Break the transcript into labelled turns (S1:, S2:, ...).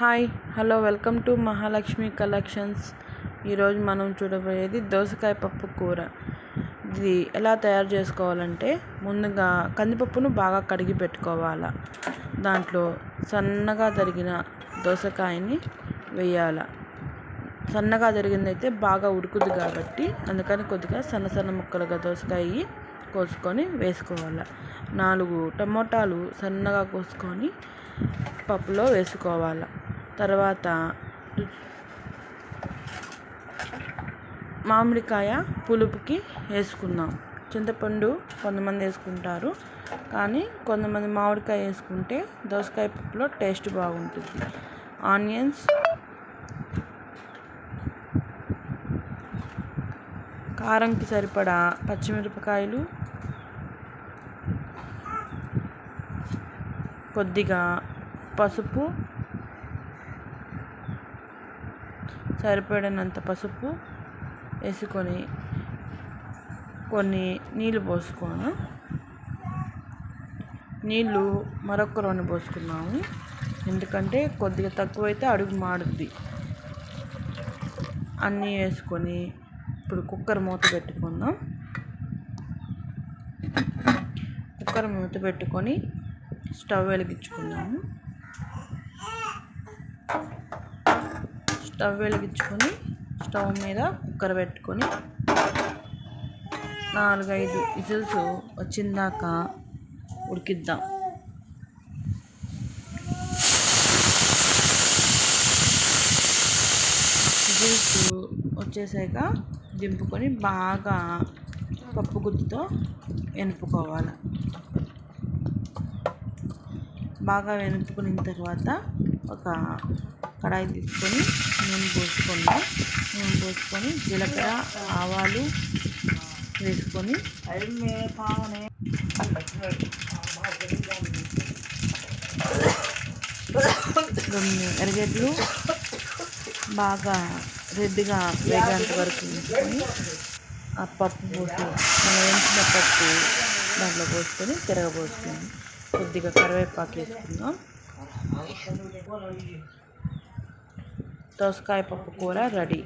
S1: Hi hello welcome to Mahalakshmi collections. ఈరోజు మనం చూడబోయేది దోసకాయ పప్పు కూర. ఇది ఎలా తయారు చేసుకోవాలంటే ముందుగా కందిపప్పును బాగా కడిగి పెట్టుకోవాలి. దాంట్లో సన్నగా తరిగిన దోసకాయని వేయాల. సన్నగా తరిగిందైతే బాగా ఉడుకుద్ది కాబట్టి అందుకని కొద్దిగా సన్న సన్న ముక్కలుగా దోసకాయ కోసుకొని వేసుకోవాలి. నాలుగు టమోటాలు సన్నగా కోసుకొని పప్పులో వేసుకోవాలి. తర్వాత మామిడికాయ పులుపుకి వేసుకుందాం. చింతపండు కొంతమంది వేసుకుంటారు. కానీ కొంతమంది మామిడికాయ వేసుకుంటే దోసకాయ పప్పులో టేస్ట్ బాగుంటుంది. ఆనియన్స్ కారంకి సరిపడా పచ్చిమిరపకాయలు కొద్దిగా పసుపు సరిపడినంత పసుపు వేసుకొని కొన్ని నీళ్ళు పోసుకోను నీళ్ళు మరొక రెండు పోసుకున్నాము ఎందుకంటే కొద్దిగా తక్కువైతే అడుగు మాడుద్ది అన్నీ వేసుకొని ఇప్పుడు కుక్కర్ మూత పెట్టుకుందాం. కుక్కర్ మూత పెట్టుకొని స్టవ్ వెలిగించుకుందాము. స్టవ్ వెలిగించుకొని స్టవ్ మీద కుక్కర్ పెట్టుకొని నాలుగైదు విజిల్స్ వచ్చిందాక ఉడికిద్దాం. విజిల్స్ వచ్చేసాక దింపుకొని బాగా పప్పు గుత్తితో వెనుపుకోవాలి బాగా వెనుపుకున్న తర్వాత ఒక కడాయి తీసుకొని నూనె పోసుకుందాం నూనె పోసుకొని జీలకర్ర ఆవాలు వేసుకొని రెండు ఎరగడ్లు బాగా రెడ్గా వేగేంత వరకు వేసుకొని ఆ పప్పు పోసి మనం వేసిన పప్పు దాంట్లో పోసుకొని తిరగబోసుకుని కొద్దిగా కరివేపాకు వేసుకుందాం. దోసకాయ పప్పు కూర రెడీ.